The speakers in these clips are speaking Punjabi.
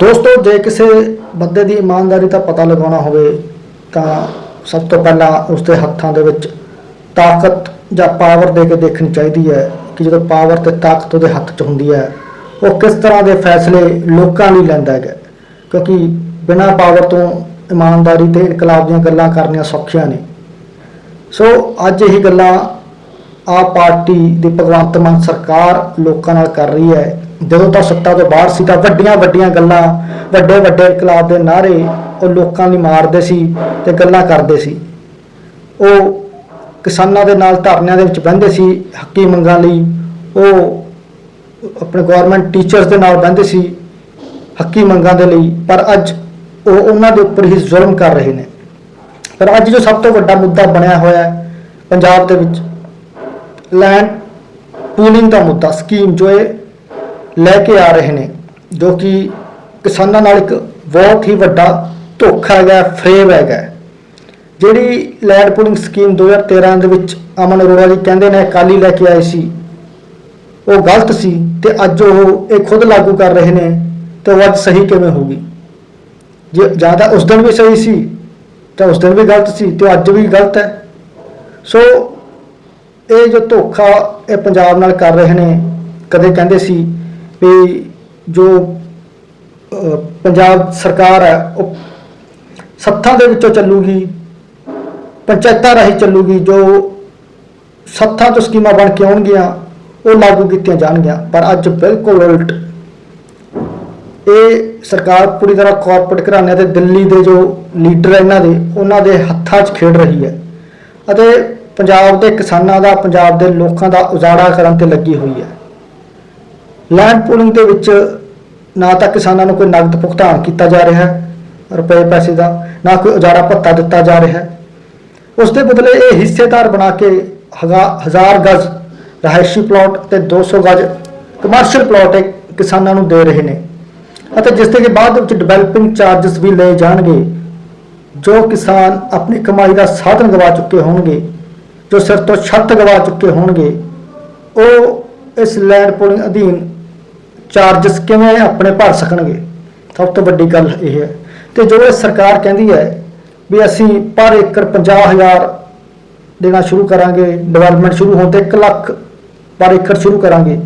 ਦੋਸਤੋ, ਜੇ ਕਿਸੇ ਬੰਦੇ ਦੀ ਇਮਾਨਦਾਰੀ ਦਾ ਪਤਾ ਲਗਾਉਣਾ ਹੋਵੇ, ਤਾਂ ਸਭ ਤੋਂ ਪਹਿਲਾਂ ਉਸਦੇ ਹੱਥਾਂ ਦੇ ਵਿੱਚ ਤਾਕਤ ਜਾਂ ਪਾਵਰ ਦੇ ਕੇ ਦੇਖਣੀ ਚਾਹੀਦੀ ਹੈ ਕਿ ਜਦੋਂ ਪਾਵਰ ਤੇ ਤਾਕਤ ਉਹਦੇ ਹੱਥ 'ਚ ਹੁੰਦੀ ਹੈ, ਉਹ ਕਿਸ ਤਰ੍ਹਾਂ ਦੇ ਫੈਸਲੇ ਲੋਕਾਂ ਲਈ ਲੈਂਦਾ ਹੈਗਾ। ਕਿਉਂਕਿ ਬਿਨਾਂ ਪਾਵਰ ਤੋਂ ਇਮਾਨਦਾਰੀ ਤੇ ਇਨਕਲਾਬ ਦੀਆਂ ਗੱਲਾਂ ਕਰਨੀਆਂ ਸੌਖੀਆਂ ਨੇ। ਸੋ, ਅੱਜ ਇਹ ਗੱਲਾਂ ਆ ਪਾਰਟੀ ਦੀ ਭਗਵੰਤ ਮਾਨ ਸਰਕਾਰ ਲੋਕਾਂ ਨਾਲ ਕਰ ਰਹੀ ਹੈ। ਜਦੋਂ ਤਾਂ ਸੱਤਾ ਤੋਂ ਬਾਹਰ ਸੀ ਤਾਂ ਵੱਡੀਆਂ ਵੱਡੀਆਂ ਗੱਲਾਂ, ਵੱਡੇ ਵੱਡੇ ਇਨਕਲਾਬ ਦੇ ਨਾਰੇ ਉਹ ਲੋਕਾਂ ਲਈ ਮਾਰਦੇ ਸੀ ਤੇ ਗੱਲਾਂ ਕਰਦੇ ਸੀ। ਉਹ ਕਿਸਾਨਾਂ ਦੇ ਨਾਲ ਧਰਨਿਆਂ ਦੇ ਵਿੱਚ ਬਹਿੰਦੇ ਸੀ, ਹੱਕੀ ਮੰਗਾਂ ਲਈ। ਉਹ ਆਪਣੇ ਗਵਰਨਮੈਂਟ ਟੀਚਰਸ ਦੇ ਨਾਲ ਬਹਿੰਦੇ ਸੀ, ਹੱਕੀ ਮੰਗਾਂ ਦੇ ਲਈ। ਪਰ ਅੱਜ ਉਹ ਉਹਨਾਂ ਦੇ ਉੱਪਰ ਹੀ ਜ਼ੁਲਮ ਕਰ ਰਹੇ ਨੇ। ਪਰ ਅੱਜ ਜੋ ਸਭ ਤੋਂ ਵੱਡਾ ਮੁੱਦਾ ਬਣਿਆ ਹੋਇਆ ਹੈ, ਪੰਜਾਬ ਦੇ ਵਿੱਚ ਲੈਂਡ ਪੂਲਿੰਗ ਦਾ ਮੁੱਦਾ ਸਕੀਮ ਜੋ ਇਹ ਲੈ ਕੇ ਆ ਰਹੇ ਨੇ, ਜੋ ਕਿ ਕਿਸਾਨਾਂ ਨਾਲ ਇੱਕ ਬਹੁਤ ਹੀ ਵੱਡਾ ਧੋਖਾ ਹੈਗਾ, ਫਰੇਬ ਹੈਗਾ। ਜਿਹੜੀ ਲੈਂਡ ਪੁਲਿੰਗ ਸਕੀਮ 2013 ਦੇ ਵਿੱਚ ਅਮਨ ਅਰੋੜਾ ਜੀ ਕਹਿੰਦੇ ਨੇ, ਅਕਾਲੀ ਲੈ ਕੇ ਆਏ ਸੀ, ਉਹ ਗਲਤ ਸੀ ਤੇ ਅੱਜ ਉਹ ਇਹ ਖੁਦ ਲਾਗੂ ਕਰ ਰਹੇ ਨੇ, ਤੇ ਉਹ ਅੱਜ ਸਹੀ ਕਿਵੇਂ ਹੋਊਗੀ ਜੇ ਜ਼ਿਆਦਾ ਉਸ ਦਿਨ ਵੀ ਸਹੀ ਸੀ, ਤਾਂ ਉਸ ਦਿਨ ਵੀ ਗਲਤ ਸੀ ਤੇ ਅੱਜ ਵੀ ਗਲਤ ਹੈ। ਸੋ ਇਹ ਜੋ ਧੋਖਾ ਇਹ ਪੰਜਾਬ ਨਾਲ ਕਰ ਰਹੇ ਨੇ, ਕਦੇ ਕਹਿੰਦੇ ਸੀ ਵੀ ਜੋ ਪੰਜਾਬ ਸਰਕਾਰ ਹੈ, ਉਹ ਸੱਥਾਂ ਦੇ ਵਿੱਚੋਂ ਚੱਲੂਗੀ, ਪੰਚਾਇਤਾਂ ਰਾਹੀਂ ਚੱਲੂਗੀ, ਜੋ ਸੱਥਾਂ ਤੋਂ ਸਕੀਮਾਂ ਬਣ ਕੇ ਆਉਣਗੀਆਂ, ਉਹ ਲਾਗੂ ਕੀਤੀਆਂ ਜਾਣਗੀਆਂ। ਪਰ ਅੱਜ ਬਿਲਕੁਲ ਉਲਟ, ਇਹ ਸਰਕਾਰ ਪੂਰੀ ਤਰ੍ਹਾਂ ਕਾਰਪੋਰੇਟ ਘਰਾਣਿਆਂ ਤੇ ਦਿੱਲੀ ਦੇ ਜੋ ਲੀਡਰ ਹੈ ਇਹਨਾਂ ਦੇ, ਉਹਨਾਂ ਦੇ ਹੱਥਾਂ 'ਚ ਖੇਡ ਰਹੀ ਹੈ। ਅਤੇ ਪੰਜਾਬ ਦੇ ਕਿਸਾਨਾਂ ਦਾ, ਪੰਜਾਬ ਦੇ ਲੋਕਾਂ ਦਾ ਉਜਾੜਾ ਕਰਨ ਤੇ ਲੱਗੀ ਹੋਈ ਹੈ। ਲੈਂਡ ਪੂਲਿੰਗ ਦੇ ਵਿੱਚ ਨਾ ਤਾਂ ਕਿਸਾਨਾਂ ਨੂੰ ਕੋਈ ਨਗਦ ਭੁਗਤਾਨ ਕੀਤਾ ਜਾ ਰਿਹਾ ਹੈ, ਰੁਪਏ ਪੈਸੇ ਦਾ, ਨਾ ਕੋਈ ਉਜਾੜਾ ਭੱਤਾ ਦਿੱਤਾ ਜਾ ਰਿਹਾ ਹੈ। ਉਸ ਦੇ ਬਦਲੇ ਇਹ ਹਿੱਸੇਦਾਰ ਬਣਾ ਕੇ ਹਜ਼ਾ- ਹਜ਼ਾਰ ਗਜ਼ ਰਹਾਇਸ਼ੀ ਪਲਾਟ ਤੇ 200 ਗਜ਼ ਕਮਰਸ਼ੀਅਲ ਪਲਾਟ ਕਿਸਾਨਾਂ ਨੂੰ ਦੇ ਰਹੇ ਨੇ। ਅਤੇ ਜਿਸ ਦੇ ਕਿ ਬਾਅਦ ਵਿੱਚ ਡਿਵੈਲਪਿੰਗ ਚਾਰजेस ਵੀ ਲਏ ਜਾਣਗੇ, ਜੋ ਕਿਸਾਨ ਆਪਣੀ ਕਮਾਈ ਦਾ ਸਾਧਨ ਗਵਾ ਚੁੱਕੇ ਹੋਣਗੇ, ਜੋ ਸਿਰ ਤੋਂ ਛੱਤ ਗਵਾ ਚੁੱਕੇ ਹੋਣਗੇ, ਉਹ ਇਸ ਲੈਂਡ ਪੂਲਿੰਗ ਅਧੀਨ ਚਾਰजेस ਕਿਵੇਂ ਆਪਣੇ ਭਰ ਸਕਣਗੇ? ਸਭ ਤੋਂ ਵੱਡੀ ਗੱਲ ਇਹ ਹੈ। ਤੇ ਜੋ ਇਹ ਸਰਕਾਰ ਕਹਿੰਦੀ ਹੈ ਵੀ ਅਸੀਂ ਪਰ ਏਕੜ 50000 ਦੇਣਾ ਸ਼ੁਰੂ ਕਰਾਂਗੇ ਡਿਵੈਲਪਮੈਂਟ ਸ਼ੁਰੂ ਹੋਣ ਤੇ 1 ਲੱਖ ਪਰ ਏਕੜ ਸ਼ੁਰੂ ਕਰਾਂਗੇ।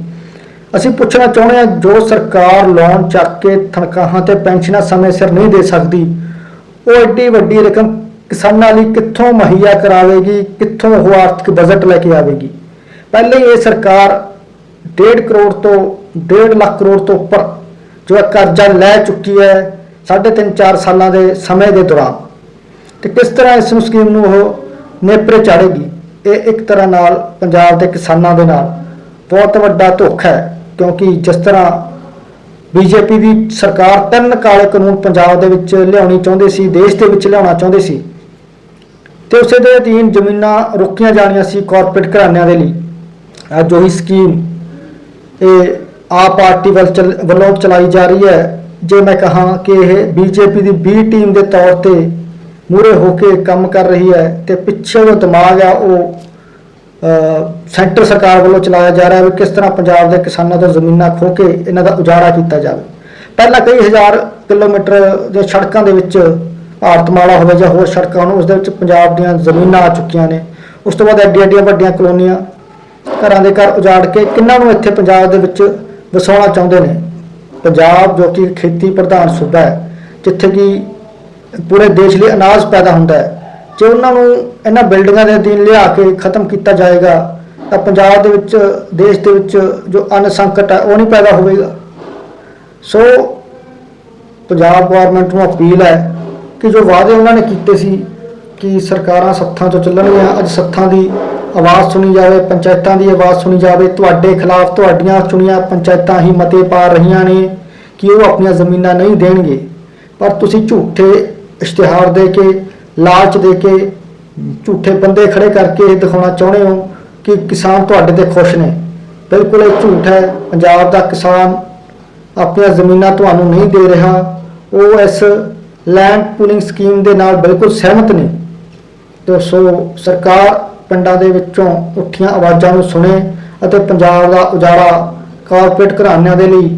ਅਸੀਂ ਪੁੱਛਣਾ ਚਾਹੁੰਦੇ ਹਾਂ, ਜੋ ਸਰਕਾਰ ਲੋਨ ਚੱਕ ਕੇ ਤਨਖਾਹਾਂ ਤੇ ਪੈਨਸ਼ਨਾਂ ਸਮੇਂ ਸਿਰ ਨਹੀਂ ਦੇ ਸਕਦੀ, ਉਹ ਏਡੀ ਵੱਡੀ ਰਕਮ ਕਿਸਾਨਾਂ ਲਈ ਕਿੱਥੋਂ ਮੁਹੱਈਆ ਕਰਾਵੇਗੀ, ਕਿੱਥੋਂ ਉਹ ਆਰਥਿਕ ਬਜਟ ਲੈ ਕੇ ਆਵੇਗੀ? ਪਹਿਲੇ ਇਹ ਸਰਕਾਰ 1.5 ਕਰੋੜ ਤੋਂ 1.5 ਲੱਖ ਕਰੋੜ ਤੋਂ ਉੱਪਰ ਜੋ ਹੈ ਕਰਜ਼ਾ ਲੈ ਚੁੱਕੀ ਹੈ 3.5 4 ਸਾਲਾਂ ਦੇ ਸਮੇਂ ਦੇ ਦੌਰਾਨ। ਤੇ ਕਿਸ ਤਰ੍ਹਾਂ ਇਸ ਨੂੰ ਸਕੀਮ ਨੂੰ ਉਹ ਨੇਪਰੇ ਚਾੜੇਗੀ? ਇਹ ਇੱਕ ਤਰ੍ਹਾਂ ਨਾਲ ਪੰਜਾਬ ਦੇ ਕਿਸਾਨਾਂ ਦੇ ਨਾਲ ਬਹੁਤ ਵੱਡਾ ਧੋਖਾ ਹੈ, ਕਿਉਂਕਿ ਜਿਸ ਤਰ੍ਹਾਂ ਬੀਜੇਪੀ ਦੀ ਸਰਕਾਰ ਤਿੰਨ ਕਾਲੇ ਕਾਨੂੰਨ ਪੰਜਾਬ ਦੇ ਵਿੱਚ ਲਿਆਉਣੀ ਚਾਹੁੰਦੇ ਸੀ, ਦੇਸ਼ ਦੇ ਵਿੱਚ ਲਿਆਉਣਾ ਚਾਹੁੰਦੇ ਸੀ, ਤੇ ਉਸੇ ਦੇ ਅਧੀਨ ਜ਼ਮੀਨਾਂ ਰੋਕੀਆਂ ਜਾਣੀਆਂ ਸੀ ਕਾਰਪੋਰੇਟ ਘਰਾਣਿਆਂ ਦੇ ਲਈ। ਅੱਜ ਉਹੀ ਸਕੀਮ ਇਹ ਆਪ ਪਾਰਟੀ ਵੱਲ ਚੱਲ- ਵੱਲੋਂ ਚਲਾਈ ਜਾ ਰਹੀ ਹੈ। ਜੇ ਮੈਂ ਕਹਾਂ ਕਿ ਇਹ ਬੀਜੇਪੀ ਦੀ ਬੀ ਟੀਮ ਦੇ ਤੌਰ ਤੇ ਮੂਰੇ ਹੋ ਕੇ ਕੰਮ ਕਰ ਰਹੀ ਹੈ ਤੇ ਪਿੱਛੇ ਜੋ ਦਿਮਾਗ ਆ ਉਹ ਸੈਂਟਰ ਸਰਕਾਰ ਵੱਲੋਂ ਚਲਾਇਆ ਜਾ ਰਿਹਾ ਹੈ ਵੀ ਕਿਸ ਤਰ੍ਹਾਂ ਪੰਜਾਬ ਦੇ ਕਿਸਾਨਾਂ ਤੋਂ ਜ਼ਮੀਨਾਂ ਖੋਹ ਕੇ ਇਹਨਾਂ ਦਾ ਉਜਾੜਾ ਕੀਤਾ ਜਾਵੇ। ਪਹਿਲਾਂ ਕਈ ਹਜ਼ਾਰ ਕਿਲੋਮੀਟਰ ਦੇ ਸੜਕਾਂ ਦੇ ਵਿੱਚ ਭਾਰਤਮਾਲਾ ਹੋਵੇ ਜਾਂ ਹੋਰ ਸੜਕਾਂ ਨੂੰ, ਉਸ ਦੇ ਵਿੱਚ ਪੰਜਾਬ ਦੀਆਂ ਜ਼ਮੀਨਾਂ ਆ ਚੁੱਕੀਆਂ ਨੇ। ਉਸ ਤੋਂ ਬਾਅਦ ਐਡੀਆਂ ਐਡੀਆਂ ਵੱਡੀਆਂ ਕਲੋਨੀਆਂ ਘਰਾਂ ਦੇ ਘਰ ਉਜਾੜ ਕੇ ਕਿੰਨਾਂ ਨੂੰ ਇੱਥੇ ਪੰਜਾਬ ਦੇ ਵਿੱਚ ਵਸਾਉਣਾ ਚਾਹੁੰਦੇ ਨੇ? ਪੰਜਾਬ ਜੋ ਕਿ ਖੇਤੀ ਪ੍ਰਧਾਨ ਸੂਬਾ ਹੈ, ਜਿੱਥੇ ਕਿ ਪੂਰੇ ਦੇਸ਼ ਲਈ ਅਨਾਜ ਪੈਦਾ ਹੁੰਦਾ ਹੈ, ਜੇ ਉਹਨਾਂ ਨੂੰ ਇਹਨਾਂ ਬਿਲਡਿੰਗਾਂ ਦੇ ਅਧੀਨ ਲਿਆ ਕੇ ਖਤਮ ਕੀਤਾ ਜਾਏਗਾ, ਤਾਂ ਪੰਜਾਬ ਦੇ ਵਿੱਚ, ਦੇਸ਼ ਦੇ ਵਿੱਚ ਜੋ ਅੰਨ ਸੰਕਟ ਹੈ, ਉਹ ਨਹੀਂ ਪੈਦਾ ਹੋਵੇਗਾ। ਸੋ ਪੰਜਾਬ ਗਵਰਨਮੈਂਟ ਨੂੰ ਅਪੀਲ ਹੈ ਕਿ ਜੋ ਵਾਅਦੇ ਉਹਨਾਂ ਨੇ ਕੀਤੇ ਸੀ ਕਿ ਸਰਕਾਰਾਂ ਸੱਥਾਂ ਤੋਂ ਚੱਲਣਗੀਆਂ, ਅੱਜ ਸੱਥਾਂ ਦੀ ਆਵਾਜ਼ ਸੁਣੀ ਜਾਵੇ, ਪੰਚਾਇਤਾਂ ਦੀ ਆਵਾਜ਼ ਸੁਣੀ ਜਾਵੇ, ਤੁਹਾਡੇ ਖਿਲਾਫ ਤੁਹਾਡੀਆਂ ਚੁਣੀਆਂ ਪੰਚਾਇਤਾਂ ਹੀ ਮਤੇ ਪਾ ਰਹੀਆਂ ਨੇ ਕਿ ਉਹ ਆਪਣੀਆਂ ਜ਼ਮੀਨਾਂ ਨਹੀਂ ਦੇਣਗੇ। ਪਰ ਤੁਸੀਂ ਝੂਠੇ ਇਸ਼ਤਿਹਾਰ ਦੇ ਕੇ, ਲਾਲਚ ਦੇ ਕੇ, ਝੂਠੇ ਬੰਦੇ ਖੜੇ ਕਰਕੇ ਇਹ ਦਿਖਾਉਣਾ ਚਾਹੁੰਦੇ ਹੋ ਕਿ ਕਿਸਾਨ ਤੁਹਾਡੇ ਤੇ ਖੁਸ਼ ਨੇ। ਬਿਲਕੁਲ ਇਹ ਝੂਠ ਹੈ। ਪੰਜਾਬ ਦਾ ਕਿਸਾਨ ਆਪਣੀਆਂ ਜ਼ਮੀਨਾਂ ਤੁਹਾਨੂੰ ਨਹੀਂ ਦੇ ਰਿਹਾ। ਉਹ ਇਸ ਲੈਂਡ ਪੂਲਿੰਗ ਸਕੀਮ ਦੇ ਨਾਲ ਬਿਲਕੁਲ ਸਹਿਮਤ ਨੇ। ਤੇ ਸੋ ਸਰਕਾਰ ਪਿੰਡਾਂ ਦੇ ਵਿੱਚੋਂ ਉੱਠੀਆਂ ਆਵਾਜ਼ਾਂ ਨੂੰ ਸੁਣੇ ਅਤੇ ਪੰਜਾਬ ਦਾ ਉਜਾੜਾ ਕਾਰਪੋਰੇਟ ਘਰਾਣਿਆਂ ਦੇ ਲਈ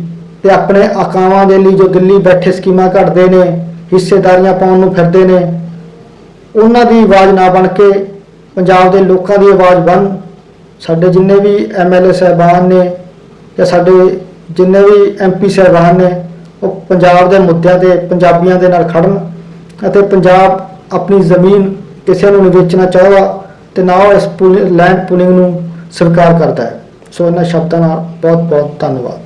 ਤੇ ਆਪਣੇ ਆਕਾਵਾਂ ਦੇ ਲਈ ਜੋ ਦਿੱਲੀ ਬੈਠੇ ਸਕੀਮਾਂ ਘੜਦੇ ਨੇ, ਹਿੱਸੇਦਾਰੀਆਂ ਪਾਉਣ ਨੂੰ ਫਿਰਦੇ ਨੇ, ਉਹਨਾਂ ਦੀ ਆਵਾਜ਼ ਨਾ ਬਣ ਕੇ ਪੰਜਾਬ ਦੇ ਲੋਕਾਂ ਦੀ ਆਵਾਜ਼ ਬਣ। ਸਾਡੇ ਜਿੰਨੇ ਵੀ ਐਮਐਲਏ ਸਹਿਬਾਨ ਨੇ ਜਾਂ ਸਾਡੇ ਜਿੰਨੇ ਵੀ ਐਮਪੀ ਸਹਿਬਾਨ ਨੇ, ਉਹ ਪੰਜਾਬ ਦੇ ਮੁੱਦਿਆਂ ਤੇ, ਪੰਜਾਬੀਆਂ ਦੇ ਨਾਲ ਖੜਨ ਅਤੇ ਪੰਜਾਬ ਆਪਣੀ ਜ਼ਮੀਨ ਕਿਸੇ ਨੂੰ ਨਹੀਂ ਵੇਚਣਾ ਚਾਹੁੰਦਾ। ਤੇ ਨਾ ਉਹ ਇਸ ਲੈਂਡ ਪੁਲਿੰਗ ਨੂੰ ਸਵੀਕਾਰ ਕਰਦਾ ਹੈ। ਸੋ ਇਹਨਾਂ ਸ਼ਬਦਾਂ ਨਾਲ ਬਹੁਤ ਬਹੁਤ ਧੰਨਵਾਦ।